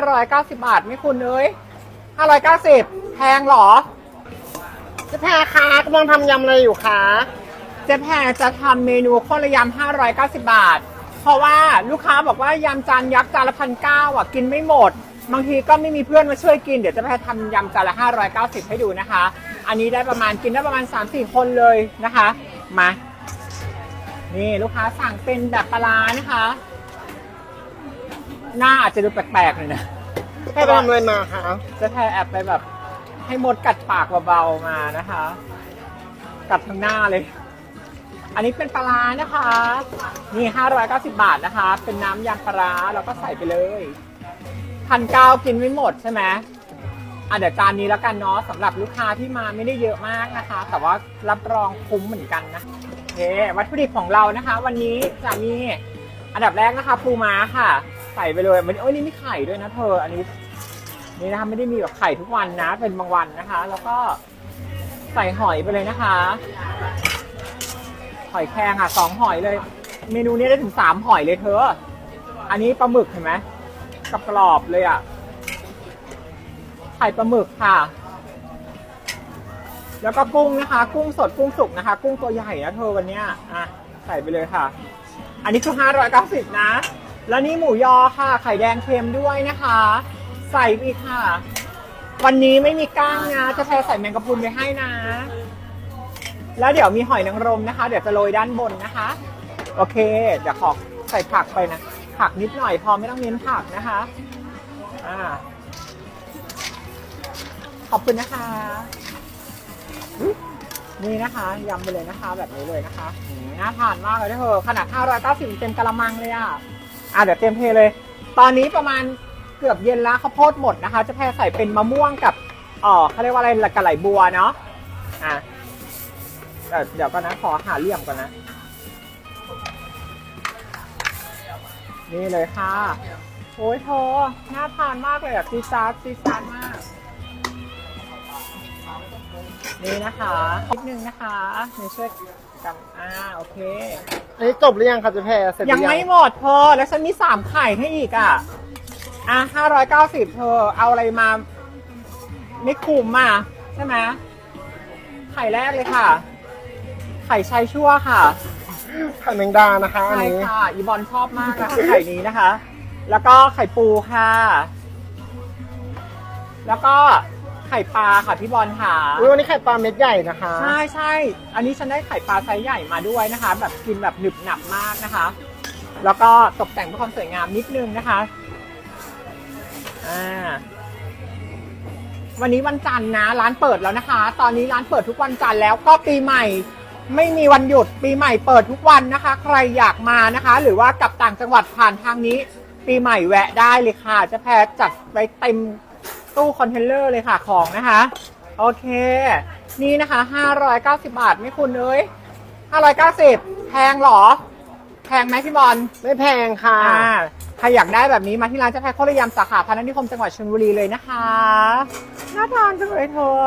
590 บาทไม่คุณเอ้ย590 แพงเหรอ เจ๊แพรคะกำลังทำยำอะไรอยู่คะเจ๊แพรจะทำเมนูข้นระยำ590 บาท เพราะว่าลูกค้าบอกว่ายำจานยักษ์จานละพันเก้าอะกินไม่หมด บางทีก็ไม่มีเพื่อนมาช่วยกิน เดี๋ยวเจะแพรทำยำจานละ 590 ให้ดูนะคะ อันนี้ได้ประมาณกินได้ประมาณ 3-4 คนเลยนะคะ มา นี่ลูกค้าสั่งเป็นแบบปลาร้านะคะ หน้าอาจจะดูแปลกๆหน่อยนะเจ๊แพรไปทำอะไรมาคะเจะแพรแอบไปแบบ ให้มดกัดปากเบาๆมานะคะ กัดทั้งหน้าเลย อันนี้เป็นปลาร้านะคะนี่590 บาทนะคะ เป็นน้ำยำปลาร้าเราก็ใส่ไปเลยพันเก้ากินไม่หมดใช่ไหมอะเดี๋ยวจานนี้แล้วกันเนาะสำหรับลูกค้าที่มาไม่ได้เยอะมากนะคะ แต่ว่ารับรองคุ้มเหมือนกันนะโอเควัตถุดิบของเรานะคะ วันนี้จะมีอันดับแรกนะคะปูม้าค่ะ ใส่ไปเลยมันโอ้ยนี่มีไข่ด้วยนะเธอ อันนี้นี่นะคะไม่ได้มีแบบไข่ทุกวันนะ เป็นบางวันนะคะ แล้วก็ใส่หอยไปเลยนะคะ หอยแครงค่ะสองหอยเลย เมนูนี้ได้ถึงสามหอยเลยเธอ อันนี้ปลาหมึกเห็นไหมกับกรอบเลยอะไข่ปลาหมึกค่ะ แล้วก็กุ้งนะคะ กุ้งสดกุ้งสุกนะคะ กุ้งตัวใหญ่นะเธอวันเนี้ยอะใส่ไปเลยค่ะ อันนี้คือ590นะ แล้วนี่หมูยอค่ะ ไข่แดงเค็มด้วยนะคะ ใส่ไปอีกค่ะ วันนี้ไม่มีก้างนะจะแพรใส่แมงกะพรุนไปให้นะ แล้วเดี๋ยวมีหอยนางรมนะคะ เดี๋ยวจะโรยด้านบนนะคะ โอเคเดี๋ยวขอใส่ผักไปนะ ผักนิดหน่อยพอไม่ต้องเน้นผักนะคะอ่าขอบคุณนะคะนี่นะคะยำไปเลยนะคะ แบบนี้เลยนะคะน่าทานมากเลยเธอขนาด 590 เต็มกะละมังเลยอะ อะเดี๋ยวเต็มเทเลย ตอนนี้ประมาณเกือบเย็นแล้วข้าวโพดหมดนะคะ จะแพรใส่เป็นมะม่วงกับอ๋อเขาเรียกว่าอะไรกระไหลบัวเนาะอะเดี๋ยวก่อนนะขอหาเหลี่ยมก่อนนะ นี่เลยค่ะ โอ้ยโทน่าทานมากเลยอะซีซาร์ซีซาร์มาก นี่นะคะนิดนึงนะคะนี่ช่วย กัน อ่า โอเค อันนี้จบหรือยังคะเจ๊แพรเสร็จหรือยังไม่หมดเธอ แล้วฉันมีสามไข่ให้อีกอะ อะห้าร้อยเก้าสิบเธอ เอาอะไรมา ไม่คุ้มอะ ใช่ไหมไข่แรกเลยค่ะ ไข่ชัยชั่วค่ะ ไข่แมงดานะคะอันใช่นี้ค่ะ อีบอลชอบมากนะคะ ไข่นี้นะคะ แล้วก็ไข่ปูค่ะ แล้วก็ไข่ปลาค่ะพี่บอลค่ะ อุ๊ยวันนี้ไข่ปลาเม็ดใหญ่นะคะ ใช่ใช่ อันนี้ฉันได้ไข่ปลาไซส์ใหญ่มาด้วยนะคะ แบบกินแบบหนึบหนับมากนะคะ แล้วก็ตกแต่งเพื่อความสวยงามนิดนึงนะคะอ่าวันนี้วันจันทร์นะ ร้านเปิดแล้วนะคะ ตอนนี้ร้านเปิดทุกวันจันทร์แล้วก็ปีใหม่ ไม่มีวันหยุดปีใหม่เปิดทุกวันนะคะ ใครอยากมานะคะ หรือว่ากลับต่างจังหวัดผ่านทางนี้ ปีใหม่แวะได้เลยค่ะจะแพรจัดไปเต็ม ตู้คอนเทนเนอร์เลยค่ะของนะคะ โอเค นี่นะคะ 590 บาทไม่คุณเอ้ย590 แพงเหรอ แพงไหมพี่บอลไม่แพงค่ะ อ่าใครอยากได้แบบนี้มาที่ร้านเจะแพ้ข้าวระยำสาขาพานันนิคมจังหวัดชลบุรีเลยนะคะ น่าทานจังเลยเธอ